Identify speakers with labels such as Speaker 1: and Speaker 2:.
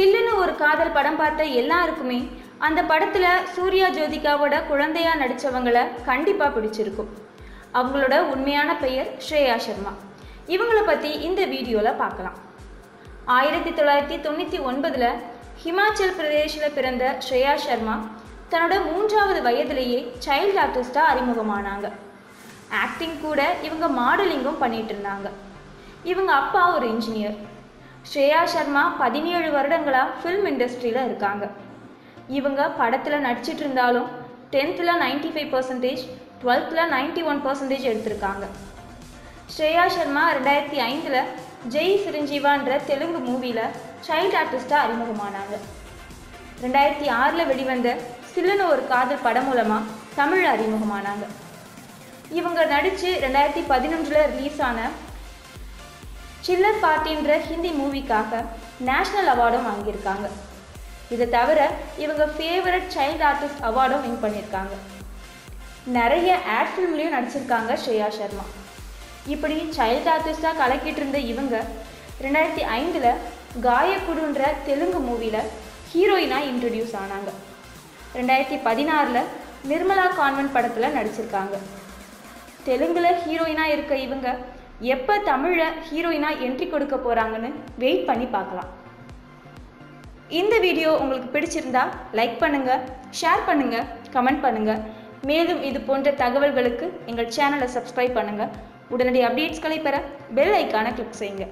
Speaker 1: சில்லுன்னு ஒரு காதல் படம் பார்த்த எல்லாருக்குமே அந்த படத்தில் சூர்யா ஜோதிகாவோட குழந்தையாக நடித்தவங்களை கண்டிப்பாக பிடிச்சிருக்கும். அவங்களோட உண்மையான பெயர் ஸ்ரேயா சர்மா. இவங்களை பற்றி இந்த வீடியோவில் பார்க்கலாம். ஆயிரத்தி தொள்ளாயிரத்தி தொண்ணூற்றி ஒன்பதில் ஹிமாச்சல் பிரதேஷில் பிறந்த ஸ்ரேயா சர்மா தன்னோட மூன்றாவது வயதிலேயே சைல்டு ஆர்டிஸ்டாக அறிமுகமானாங்க. ஆக்டிங் கூட இவங்க மாடலிங்கும் பண்ணிகிட்டு இருந்தாங்க. இவங்க அப்பா ஒரு இன்ஜினியர் ஸ்ரேயா சர்மா பதினேழு வருடங்களாக ஃபில்ம் இண்டஸ்ட்ரியில் இருக்காங்க. இவங்க படத்தில் நடிச்சிட்டு இருந்தாலும் டென்த்தில் நைன்டி ஃபைவ் பர்சன்டேஜ் டுவெல்த்தில் நைன்டி ஒன் பர்சன்டேஜ் எடுத்திருக்காங்க. ஸ்ரேயா சர்மா ரெண்டாயிரத்தி ஐந்தில் ஜெய் சிரஞ்சீவான்ற தெலுங்கு மூவியில் சைல்டு ஆர்டிஸ்டாக அறிமுகமானாங்க. ரெண்டாயிரத்தி ஆறில் வெளிவந்த சில்லுன்னு ஒரு காதல் படம் மூலமாக தமிழில் அறிமுகமானாங்க. இவங்க நடித்து ரெண்டாயிரத்தி பதினொன்றில் ரிலீஸ் ஆன சில்லர் பார்ட்டின்ற ஹிந்தி மூவிக்காக நேஷ்னல் அவார்டும் வாங்கியிருக்காங்க. இதை தவிர இவங்க ஃபேவரட் சைல்டு ஆர்டிஸ்ட் அவார்டும் வின் பண்ணியிருக்காங்க. நிறைய ஆட் ஃபிலிம்லேயும் நடிச்சிருக்காங்க ஸ்ரேயா சர்மா. இப்படி சைல்டு ஆர்டிஸ்டாக கலக்கிட்டு இருந்த இவங்க ரெண்டாயிரத்தி ஐந்தில் காயக்குடுன்ற தெலுங்கு மூவியில் ஹீரோயினாக இன்ட்ரடியூஸ் ஆனாங்க. ரெண்டாயிரத்தி பதினாறில் நிர்மலா கான்வென்ட் படத்தில் நடிச்சிருக்காங்க. தெலுங்கில் ஹீரோயினாக இருக்க இவங்க எப்போ தமிழில் ஹீரோயினாக என்ட்ரி கொடுக்க போகிறாங்கன்னு வெயிட் பண்ணி பார்க்கலாம். இந்த வீடியோ உங்களுக்கு பிடிச்சிருந்தா லைக் பண்ணுங்கள் ஷேர் பண்ணுங்கள் கமெண்ட் பண்ணுங்கள் மேலும் இது போன்ற தகவல்களுக்கு எங்கள் சேனலை சப்ஸ்கிரைப் பண்ணுங்கள் உடனடி அப்டேட்ஸ்களை பெற பெல் ஐக்கானை கிளிக் செய்யுங்க.